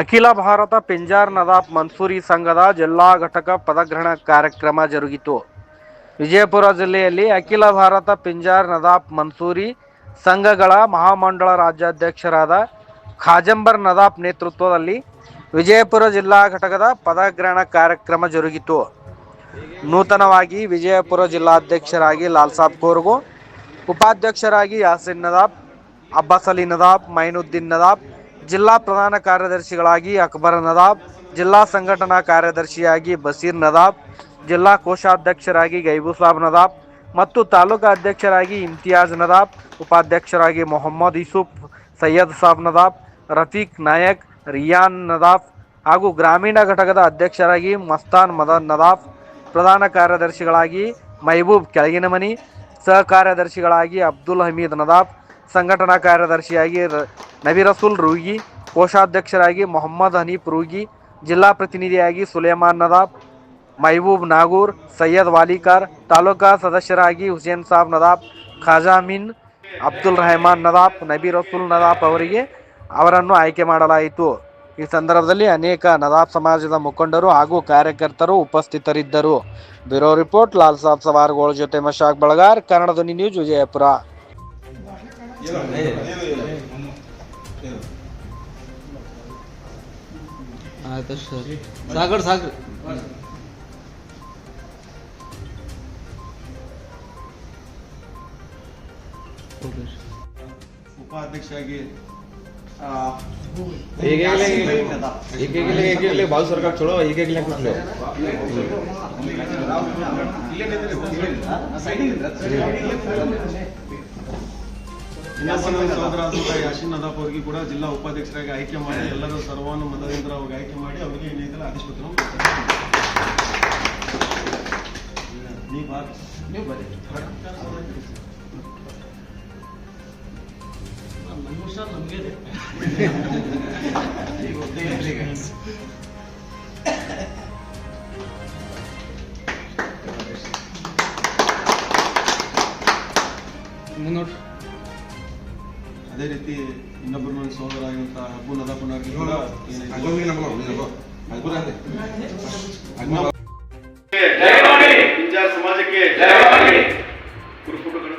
ಅಖಿಲ ಭಾರತ ಪಿಂಜಾರ್ ನದಾಫ್ ಮನ್ಸೂರಿ ಸಂಘದ ಜಿಲ್ಲಾ ಘಟಕ ಪದಗ್ರಹಣ ಕಾರ್ಯಕ್ರಮ ಜರುಗಿತು. ವಿಜಯಪುರ ಜಿಲ್ಲೆಯಲ್ಲಿ ಅಖಿಲ ಭಾರತ ಪಿಂಜಾರ್ ನದಾಫ್ ಮನ್ಸೂರಿ ಸಂಘಗಳ ಮಹಾಮಂಡಳ ರಾಜ್ಯಾಧ್ಯಕ್ಷರಾದ ಖಾಜಂಬರ್ ನದಾಫ್ ನೇತೃತ್ವದಲ್ಲಿ ವಿಜಯಪುರ ಜಿಲ್ಲಾ ಘಟಕದ ಪದಗ್ರಹಣ ಕಾರ್ಯಕ್ರಮ ಜರುಗಿತು. ನೂತನವಾಗಿ ವಿಜಯಪುರ ಜಿಲ್ಲಾಧ್ಯಕ್ಷರಾಗಿ ಲಾಲ್ ಸಾಬ್ ಕೋರ್ಗು, ಉಪಾಧ್ಯಕ್ಷರಾಗಿ ಯಾಸಿನ್ ನದಾಫ್ ಅಬ್ಬಾಸ್ ಅಲಿ ನದಾಬ್, ಮೈನುದ್ದೀನ್ ನದಾಬ್, ಜಿಲ್ಲಾ ಪ್ರಧಾನ ಕಾರ್ಯದರ್ಶಿಗಳಾಗಿ ಅಕ್ಬರ್ ನದಾಬ್, ಜಿಲ್ಲಾ ಸಂಘಟನಾ ಕಾರ್ಯದರ್ಶಿಯಾಗಿ ಬಸೀರ್ ನದಾಬ್, ಜಿಲ್ಲಾ ಕೋಶಾಧ್ಯಕ್ಷರಾಗಿ ಗೈಬುಸಾಬ್ ನದಾಬ್ ಮತ್ತು ತಾಲೂಕಾ ಅಧ್ಯಕ್ಷರಾಗಿ ಇಮ್ತಿಯಾಜ್ ನದಾಬ್, ಉಪಾಧ್ಯಕ್ಷರಾಗಿ ಮೊಹಮ್ಮದ್ ಯೂಸುಫ್, ಸೈಯದ್ ಸಾಬ್ ನದಾಬ್, ರಫೀಕ್ ನಾಯಕ್, ರಿಯಾನ್ ನದಾಫ್ ಹಾಗೂ ಗ್ರಾಮೀಣ ಘಟಕದ ಅಧ್ಯಕ್ಷರಾಗಿ ಮಸ್ತಾನ್ ಮದನ್ ನದಾಫ್ ಪ್ರಧಾನ ಕಾರ್ಯದರ್ಶಿಗಳಾಗಿ ಮೈಬೂಬ್ ಕೆಳಗಿನಮನಿ ಸಹ ಕಾರ್ಯದರ್ಶಿಗಳಾಗಿ ಅಬ್ದುಲ್ ಹಮೀದ್ ನದಾಫ್ ಸಂಘಟನಾ ಕಾರ್ಯದರ್ಶಿಯಾಗಿ ನಬಿ ರಸೂಲ್ ರೂಗಿ, ಕೋಶಾಧ್ಯಕ್ಷರಾಗಿ ಮೊಹಮ್ಮದ್ ಹನೀಫ್ ರೂಗಿ, ಜಿಲ್ಲಾ ಪ್ರತಿನಿಧಿಯಾಗಿ ಸುಲೇಮಾನ್ ನದಾಫ್ ಮೈಬೂಬ್ ನಾಗೂರ್, ಸೈಯದ್ ವಾಲಿಕಾರ್, ತಾಲೂಕಾ ಸದಸ್ಯರಾಗಿ ಹುಸೇನ್ ಸಾಬ್ ನದಾಫ್ ಖಾಜಾಮಿನ್ ಅಬ್ದುಲ್ ರೆಹಮಾನ್ ನದಾಫ್ ನಬಿ ರಸೂಲ್ ನದಾಫ್ ಅವರಿಗೆ ಅವರನ್ನು ಆಯ್ಕೆ ಮಾಡಲಾಯಿತು. ಈ ಸಂದರ್ಭದಲ್ಲಿ ಅನೇಕ ನದಾಬ್ ಸಮಾಜದ ಮುಖಂಡರು ಹಾಗೂ ಕಾರ್ಯಕರ್ತರು ಉಪಸ್ಥಿತರಿದ್ದರು. ಬ್ಯೂರೋ ರಿಪೋರ್ಟ್ ಲಾಲ್ ಸಾಬ್ ಸವಾರ್ಗೋಳ ಜೊತೆ ಮಶಾಕ್ ಬಳಗಾರ್, ಕನ್ನಡ ಧ್ವನಿ ನ್ಯೂಸ್ ವಿಜಯಪುರ. ಆಯ್ತು ಸರ್ ಸಾಗರ್ ಸಾಗರ್. ಉಪಾಧ್ಯಕ್ಷರಾಗಿ ಈಗಾಗಲೇ ಈಗಾಗಲೇ ಈಗಾಗಲೇ ಭಾಳ ಸರ್ಕಾರ ಚಲೋ ಈಗಾಗಲೇ ಕೊಟ್ಲು. ಇನ್ನೊಬ್ಬ ಯಾಶಿನ್ ನದಾಫ್ ಅವರಿಗೆ ಕೂಡ ಜಿಲ್ಲಾ ಉಪಾಧ್ಯಕ್ಷರಾಗಿ ಆಯ್ಕೆ ಮಾಡಿ ಎಲ್ಲರೂ ಸರ್ವಾನುಮತದಿಂದ ಅವ್ರಿಗೆ ಆಯ್ಕೆ ಮಾಡಿ ಅವರಿಗೆ ಏನಿದೆ ಆದೇಶಪತ್ರ ನೀವು ಬನ್ನಿ. ನಮಗೆ. ಮುನ್ನೋಟ್ ಅದೇ ರೀತಿ ಇನ್ನೊಬ್ಬರು ನನ್ನ ಸೋದರ ಆಗಿರುವಂಥ ಹಬ್ಬು ನದಾಫ್ನವ್ರಿಗೆ ಕೂಡ ಪಿಂಜಾರ್ ಸಮಾಜಕ್ಕೆ ಕುರುಕುಟುಗಳು